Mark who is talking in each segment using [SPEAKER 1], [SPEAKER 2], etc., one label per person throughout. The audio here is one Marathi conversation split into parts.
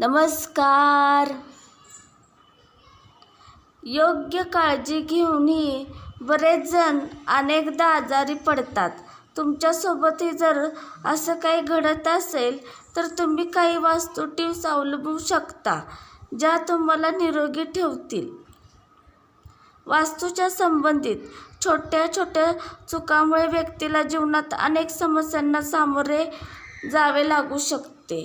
[SPEAKER 1] नमस्कार. योग्य काळजी घेऊनही बरेच जण अनेकदा आजारी पडतात. तुमच्यासोबतही जर असं काही घडत असेल तर तुम्ही काही वास्तू टिप्स अवलंबू शकता ज्या तुम्हाला निरोगी ठेवतील. वास्तूच्या संबंधित छोट्या छोट्या चुकामुळे व्यक्तीला जीवनात अनेक समस्यांना सामोरे जावे लागू शकते.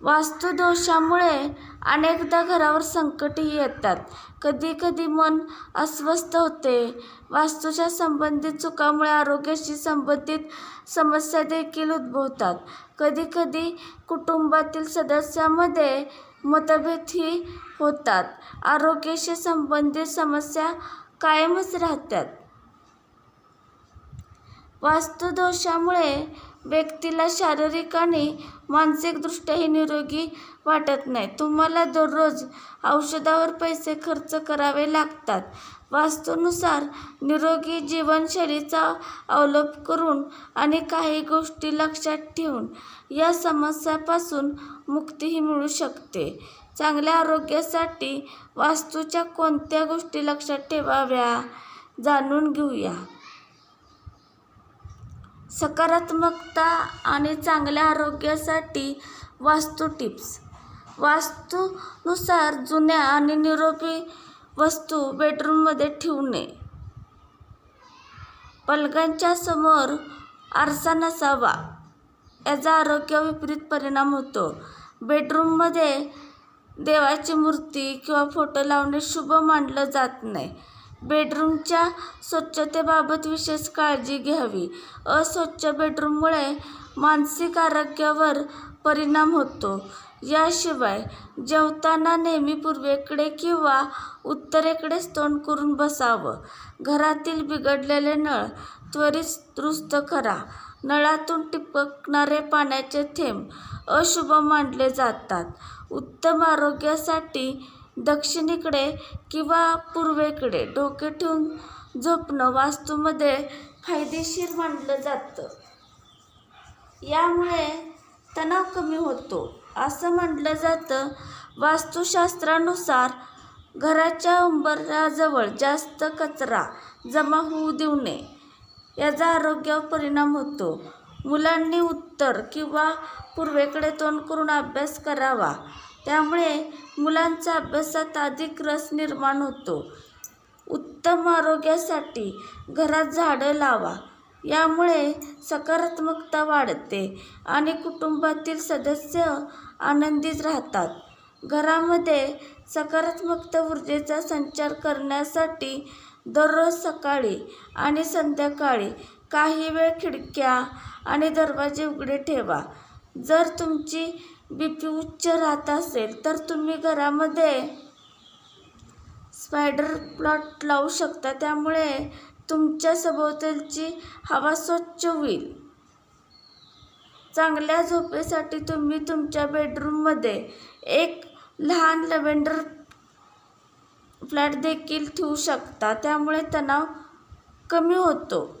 [SPEAKER 1] वास्तुदोषामुळे अनेकदा घरावर संकटही येतात. कधी कधी मन अस्वस्थ होते. वास्तूच्या संबंधित चुकामुळे आरोग्याशी संबंधित समस्या देखील उद्भवतात. कधी कधी कुटुंबातील सदस्यामध्ये मतभेदही होतात. आरोग्याशी संबंधित समस्या कायमच राहतात. वास्तुदोषामुळे व्यक्तीला शारीरिक आणि मानसिकदृष्ट्याही निरोगी वाटत नाही. तुम्हाला दररोज औषधावर पैसे खर्च करावे लागतात. वास्तूनुसार निरोगी जीवनशैलीचा अवलंब करून आणि काही गोष्टी लक्षात ठेवून या समस्यापासून मुक्तीही मिळू शकते. चांगल्या आरोग्यासाठी वास्तूच्या कोणत्या गोष्टी लक्षात ठेवाव्या? जाणून घेऊया. सकारात्मकता आणि चांगल्या आरोग्यासाठी वास्तू टिप्स. वास्तूनुसार जुन्या आणि निरोगी वस्तू बेडरूममध्ये ठेवू नये. समोर आरसा नसावा याचा आरोग्यावर विपरीत परिणाम होतो. बेडरूममध्ये देवाची मूर्ती किंवा फोटो लावणे शुभ मानलं जात नाही. बेडरूमच्या स्वच्छतेबाबत विशेष काळजी घ्यावी. अस्वच्छ बेडरूममुळे मानसिक आरोग्यावर परिणाम होतो. याशिवाय जेवताना नेहमी पूर्वेकडे किंवा उत्तरेकडेच तोंड करून बसावं. घरातील बिघडलेले नळ त्वरित दुरुस्त करा. नळातून टिपकणारे पाण्याचे थेंब अशुभ मानले जातात. उत्तम आरोग्यासाठी दक्षिणेकडे किंवा पूर्वेकडे डोके ठेवून झोपणं वास्तूमध्ये फायदेशीर मानलं जातं. यामुळे तणाव कमी होतो. असं म्हटलं जातं वास्तुशास्त्रानुसार घराच्या उंबराजवळ जास्त कचरा जमा होऊ देऊ नये याचा आरोग्यावर परिणाम होतो. मुलांनी उत्तर किंवा पूर्वेकडे तोंड करून अभ्यास करावा. त्यामुळे मुलांचा अभ्यासात अधिक रस निर्माण होतो. उत्तम आरोग्यासाठी घरात झाडं लावा. यामुळे सकारात्मकता वाढते आणि कुटुंबातील सदस्य आनंदित राहतात. घरामध्ये सकारात्मकता ऊर्जेचा संचार करण्यासाठी दररोज सकाळी आणि संध्याकाळी काही वेळ खिडक्या आणि दरवाजे उघडे ठेवा. जर तुमची बी पी उच्च राहत असेल तर तुम्ही घरामध्ये स्पायडर प्लॉट लावू शकता. त्यामुळे तुमच्या सभोवतालची हवा स्वच्छ होईल. चांगल्या झोपेसाठी तुम्ही तुमच्या बेडरूममध्ये एक लहान लव्हेंडर फ्लॅट देखील ठेवू शकता. त्यामुळे तणाव कमी होतो.